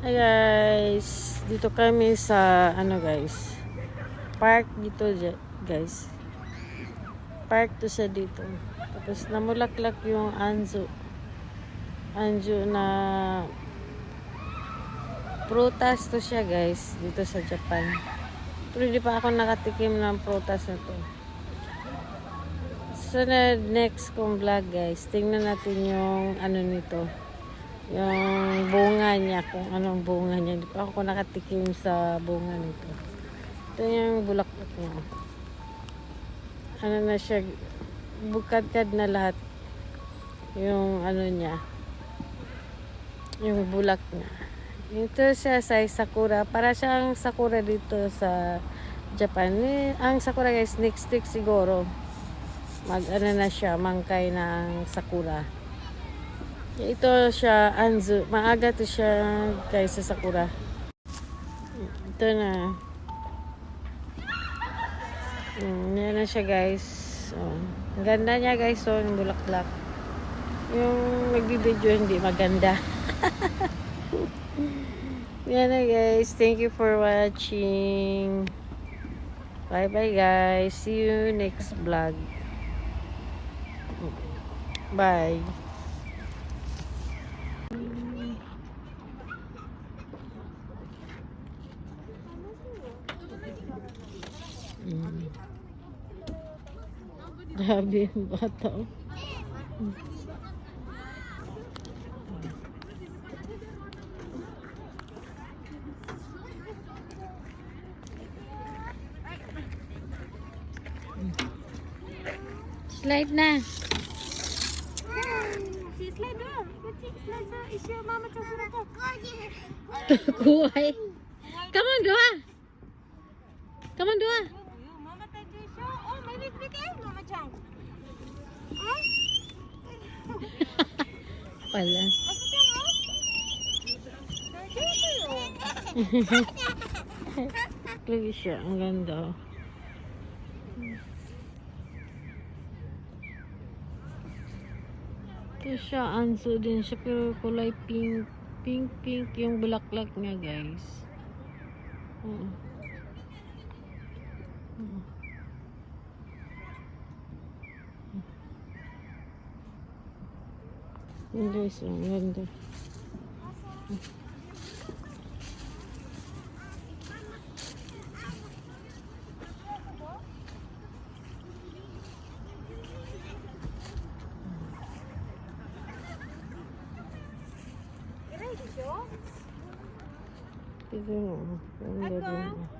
Hi guys, dito kami sa ano guys, park dito guys. Park to sa dito. Tapos namulaklak yung anzo. Anjo na prutas to siya guys dito sa Japan. Pero hindi pa ako nakatikim ng prutas na to. Sa na next kong vlog guys, tingnan natin yung ano nito yung bunga niya, kung anong bunga niya. Hindi pa ako nakatikim sa bunga nito. Ito yung bulaklak niya. Ano na siya, bukadkad na lahat. Yung ano niya, yung bulak niya. Ito siya sa sakura. Para siyang sakura dito sa Japan. Eh, ang sakura guys, next week siguro. Mag ano na siya, mangkay ng sakura. Ito siya, Anzu. Maaga to siya kaysa Sakura. Ito na. Mm, yan na siya guys. Oh. Ang ganda niya guys. So, yung bulaklak. Yung nagbibideo hindi maganda. yan na guys. Thank you for watching. Bye bye guys. See you next vlog. Bye. Grabe bata. oh. Slide na. Si slide doon. Kecil slide sa isya mama sa surat ko. Kuhay. Come on, Dua. Come on, Dua. yo. Lagi siya. Ang ganda. oh. Ito siya. Anso din siya. Pero kulay pink. Pink, pink yung bulaklak niya, guys. Oo. Oo. Yung guys, oh, ang ganda. Iray isyo. Ito, oh. Ganda din. oh.